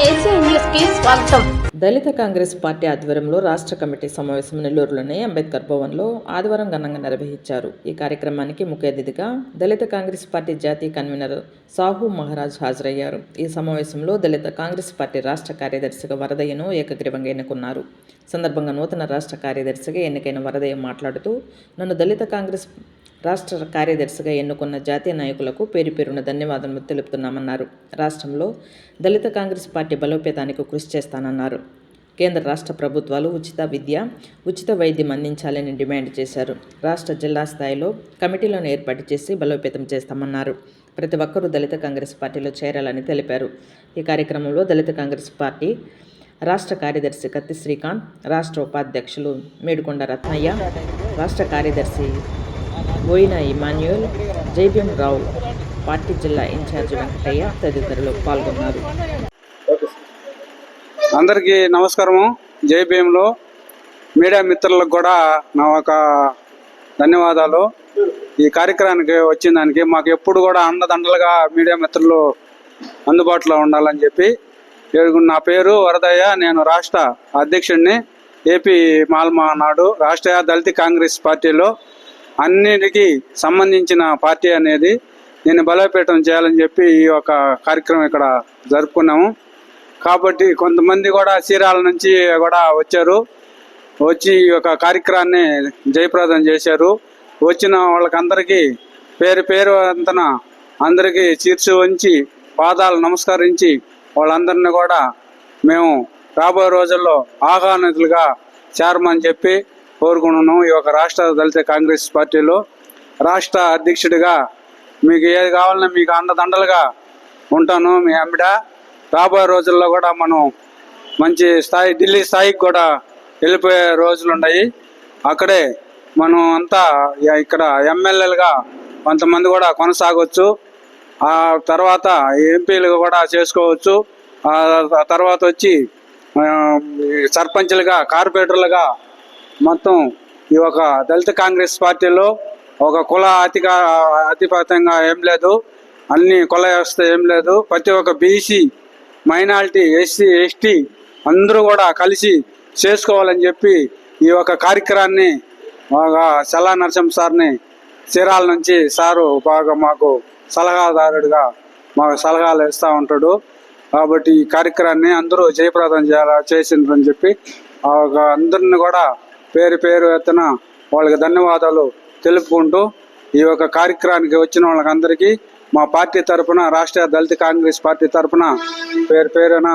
స్వాగతం. దళిత కాంగ్రెస్ పార్టీ ఆధ్వర్యంలో రాష్ట్ర కమిటీ సమావేశం నెల్లూరులోని అంబేద్కర్ భవన్లో ఆదివారం ఘనంగా నిర్వహించారు. ఈ కార్యక్రమానికి ముఖ్య అతిథిగా దళిత కాంగ్రెస్ పార్టీ జాతీయ కన్వీనర్ సాహు మహారాజ్ హాజరయ్యారు. ఈ సమావేశంలో దళిత కాంగ్రెస్ పార్టీ రాష్ట్ర కార్యదర్శిగా వరదయ్యను ఏకగ్రీవంగా ఎన్నుకున్నారు. సందర్భంగా నూతన రాష్ట్ర కార్యదర్శిగా ఎన్నికైన వరదయ్య మాట్లాడుతూ నన్ను దళిత కాంగ్రెస్ రాష్ట్ర కార్యదర్శిగా ఎన్నుకున్న జాతీయ నాయకులకు పేరు పేరున ధన్యవాదాలు తెలుపుతున్నామన్నారు. రాష్ట్రంలో దళిత కాంగ్రెస్ పార్టీ బలోపేతానికి కృషి చేస్తానన్నారు. కేంద్ర రాష్ట్ర ప్రభుత్వాలు ఉచిత విద్య ఉచిత వైద్యం అందించాలని డిమాండ్ చేశారు. రాష్ట్ర జిల్లా స్థాయిలో కమిటీలను ఏర్పాటు చేసి బలోపేతం చేస్తామన్నారు. ప్రతి ఒక్కరూ దళిత కాంగ్రెస్ పార్టీలో చేరాలని తెలిపారు. ఈ కార్యక్రమంలో దళిత కాంగ్రెస్ పార్టీ రాష్ట్ర కార్యదర్శి కత్తి శ్రీకాంత్ రాష్ట్ర ఉపాధ్యక్షులు మేడుకొండ రత్నయ్య రాష్ట్ర కార్యదర్శి బోయిన ఇమాన్యుయల్ జైభీం రావు పార్టీ జిల్లా ఇన్ఛార్జి వెంకటయ్య తదితరులు పాల్గొన్నారు. అందరికీ నమస్కారము. జై మీడియా మిత్రులకు కూడా నా ఒక ధన్యవాదాలు. ఈ కార్యక్రమానికి వచ్చిన దానికి మాకు ఎప్పుడు కూడా అండదండలుగా మీడియా మిత్రులు అందుబాటులో ఉండాలని చెప్పి నా పేరు వరదయ్య నేను రాష్ట్ర అధ్యక్షుడిని. ఏపీ మాల్మా నాడు రాష్ట్రీయ దళిత కాంగ్రెస్ పార్టీలో అన్నిటికీ సంబంధించిన పార్టీ అనేది నేను బలోపేతం చేయాలని చెప్పి ఈ యొక్క కార్యక్రమం ఇక్కడ జరుపుకున్నాము. కాబట్టి కొంతమంది కూడా చీరాల నుంచి కూడా వచ్చారు. వచ్చి ఈ యొక్క కార్యక్రమాన్ని జయప్రదం చేశారు. వచ్చిన వాళ్ళకందరికీ పేరు పేరు అంతన అందరికీ చీర్చి ఉంచి పాదాలు నమస్కరించి వాళ్ళందరినీ కూడా మేము రాబోయే రోజుల్లో ఆహ్వానితులుగా చేరమని చెప్పి కోరుకుంటున్నాం. ఈ యొక్క రాష్ట్ర దళిత కాంగ్రెస్ పార్టీలో రాష్ట్ర అధ్యక్షుడిగా మీకు ఏది కావాలన్నా మీకు అండదండలుగా ఉంటాను. మీ అమ్మిడ రాబోయే రోజుల్లో కూడా మనం మంచి స్థాయి ఢిల్లీ స్థాయికి కూడా వెళ్ళిపోయే రోజులు ఉన్నాయి. అక్కడే మనం అంతా ఇక్కడ ఎమ్మెల్యేలుగా కొంతమంది కూడా కొనసాగవచ్చు ఆ తర్వాత ఎంపీలుగా కూడా చేసుకోవచ్చు. ఆ తర్వాత వచ్చి సర్పంచ్లుగా కార్పొరేటర్లుగా మొత్తం ఈ ఒక దళిత కాంగ్రెస్ పార్టీలో ఒక కుల అతిగా అతిపాతంగా ఏం లేదు. అన్ని కుల వ్యవస్థ ఏం లేదు. ప్రతి ఒక్క బీసీ మైనారిటీ ఎస్సీ ఎస్టీ అందరూ కూడా కలిసి చేసుకోవాలని చెప్పి ఈ యొక్క కార్యక్రమాన్ని బాగా సలా నరసింహ సార్ని చీరాల నుంచి సారు బాగా మాకు సలహాదారుడిగా మాకు సలహాలు ఇస్తూ ఉంటాడు. కాబట్టి ఈ కార్యక్రమాన్ని అందరూ జయప్రదం చేయాల చేసిండ్రని చెప్పి ఒక అందరిని కూడా పేరు పేరు ఎత్తున వాళ్ళకి ధన్యవాదాలు తెలుపుకుంటూ ఈ యొక్క కార్యక్రమానికి వచ్చిన వాళ్ళకందరికీ మా పార్టీ తరపున రాష్ట్రీయ దళిత కాంగ్రెస్ పార్టీ తరపున పేరు పేరున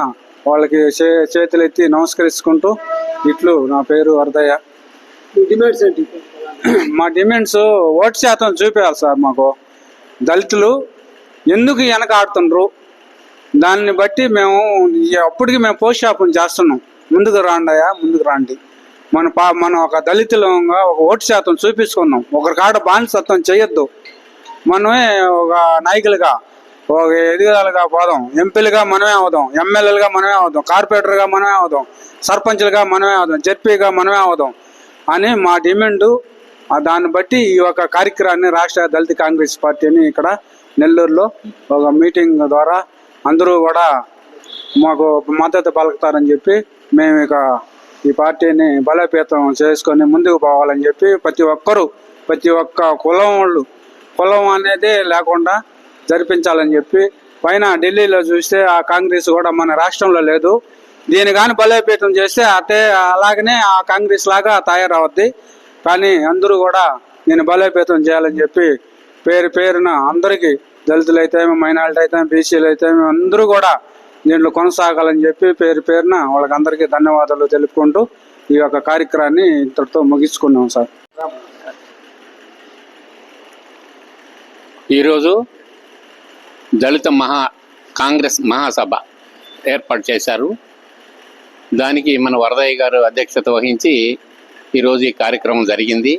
వాళ్ళకి చే చేతులెత్తి నమస్కరించుకుంటూ ఇట్లు నా పేరు వరదయ్య. మా డిమాండ్స్ ఓటు శాతం చూపించాలి సార్ మాకు. దళితులు ఎందుకు వెనక ఆడుతుండ్రు దాన్ని బట్టి మేము అప్పటికి మేము పోస్ట్ షాపుని చేస్తున్నాం. ముందుకు రాండయా ముందుకు రాండి. మన పా మనం ఒక దళితులంగా ఒక ఓటు శాతం చూపించుకున్నాం. ఒకరి కాడ బానిసత్వం చేయొద్దు. మనమే ఒక నాయకులుగా ఒక ఎదుగుదలగా పోదాం. ఎంపీలుగా మనమే అవుదాం. ఎమ్మెల్యేలుగా మనమే అవుదాం. కార్పొరేటర్గా మనమే అవుదాం. సర్పంచ్లుగా మనమే అవుదాం. జడ్పీగా మనమే అవుదాం అని మా డిమాండ్. దాన్ని బట్టి ఈ యొక్క కార్యక్రమాన్ని రాష్ట్ర దళిత కాంగ్రెస్ పార్టీని ఇక్కడ నెల్లూరులో ఒక మీటింగ్ ద్వారా అందరూ కూడా మాకు మద్దతు పలుకుతారని చెప్పి మేము ఇక ఈ పార్టీని బలోపేతం చేసుకొని ముందుకు పోవాలని చెప్పి ప్రతి ఒక్కరూ ప్రతి ఒక్క కులం వాళ్ళు కులం అనేది లేకుండా జరిపించాలని చెప్పి పైన ఢిల్లీలో చూస్తే ఆ కాంగ్రెస్ కూడా మన రాష్ట్రంలో లేదు. దీని కానీ బలోపేతం చేస్తే అతే అలాగనే ఆ కాంగ్రెస్ లాగా తయారవుద్ది. కానీ అందరూ కూడా నేను బలోపేతం చేయాలని చెప్పి పేరు పేరున అందరికీ దళితులు అయితే మైనారిటీ అయితే బీసీలు అయితే అందరూ కూడా దీంట్లో కొనసాగాలని చెప్పి పేరు పేరున వాళ్ళకందరికీ ధన్యవాదాలు తెలుపుకుంటూ ఈ యొక్క కార్యక్రమాన్ని ఇంతటితో ముగించుకున్నాం సార్. ఈరోజు దళిత మహా కాంగ్రెస్ మహాసభ ఏర్పాటు చేశారు. దానికి మన వరదయ్య గారు అధ్యక్షత వహించి ఈరోజు ఈ కార్యక్రమం జరిగింది.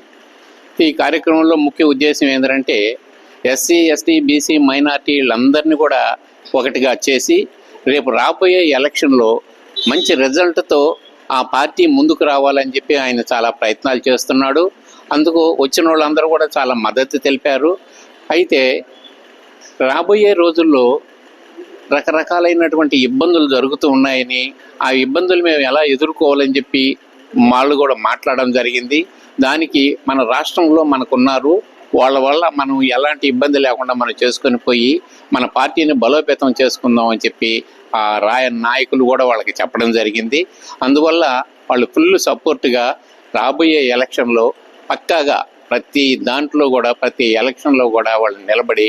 ఈ కార్యక్రమంలో ముఖ్య ఉద్దేశం ఏంటంటే ఎస్సీ ఎస్టీ బీసీ మైనార్టీలందరినీ కూడా ఒకటిగా చేసి రేపు రాబోయే ఎలక్షన్లో మంచి రిజల్ట్తో ఆ పార్టీ ముందుకు రావాలని చెప్పి ఆయన చాలా ప్రయత్నాలు చేస్తున్నాడు. అందుకు వచ్చిన వాళ్ళందరూ కూడా చాలా మద్దతు తెలిపారు. అయితే రాబోయే రోజుల్లో రకరకాలైనటువంటి ఇబ్బందులు జరుగుతూ ఉన్నాయని ఆ ఇబ్బందులు మేము ఎలా ఎదుర్కోవాలని చెప్పి వాళ్ళు కూడా మాట్లాడడం జరిగింది. దానికి మన రాష్ట్రంలో మనకున్నారు వాళ్ళ వల్ల మనం ఎలాంటి ఇబ్బంది లేకుండా మనం చేసుకొని పోయి మన పార్టీని బలోపేతం చేసుకుందాం అని చెప్పి ఆ రాయ నాయకులు కూడా వాళ్ళకి చెప్పడం జరిగింది. అందువల్ల వాళ్ళు ఫుల్ సపోర్ట్గా రాబోయే ఎలక్షన్లో పక్కాగా ప్రతి దాంట్లో కూడా ప్రతి ఎలక్షన్లో కూడా వాళ్ళు నిలబడి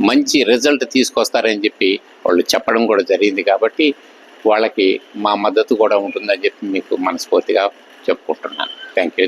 మంచి రిజల్ట్ తీసుకొస్తారని చెప్పి వాళ్ళు చెప్పడం కూడా జరిగింది కాబట్టి వాళ్ళకి మా మద్దతు కూడా ఉంటుందని చెప్పి మీకు మనస్ఫూర్తిగా చెప్పుకుంటున్నాను. Thank you